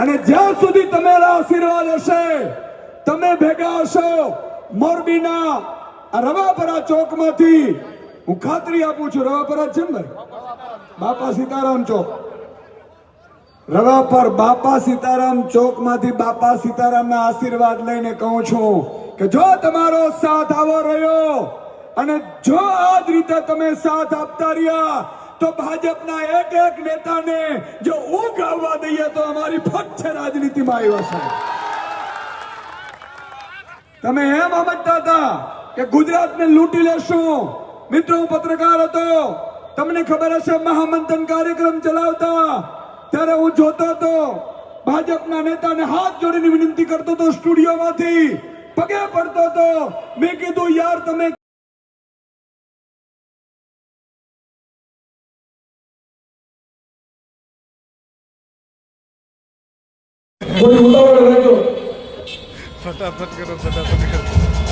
અને જ્યાં સુધી તમારા આશીર્વાદ હશે, તમે ભેગા હશો મોરબીના રવાપરા ચોકમાંથી. હું ખાતરી આપું છું, રવાપરા છે ને બાપા સીતારામ ચોક. રવા પર બાપા સીતારામ ચોકમાંથી બાપા સીતારામના આશીર્વાદ લઈને કહું છું કે જો તમારો સાથ આવો રહ્યો, અને જો આ જ રીતે તમે સાથ આપતા રહ્યા તો ભાજપના એક એક નેતાને જો ઊંઘ આવવા દઈએ તો અમારી છે રાજનીતિમાં આવ્યો છે. તમે એમ સમજતા હતા કે ગુજરાતને લૂંટી લેશું. મિત્રો, હું પત્રકાર હતો. તમને ખબર હશે, મહામંથન કાર્યક્રમ ચલાવતા. ત્યારે હું જોતો હતો, ભાજપના નેતાને હાથ જોડીને વિનંતી કરતો હતો સ્ટુડિયોમાંથી. પગે પડતો હતો. મેં કીધું, યાર, તમે कोई उतावल रह गयो फटाफट करो फटाफट करो।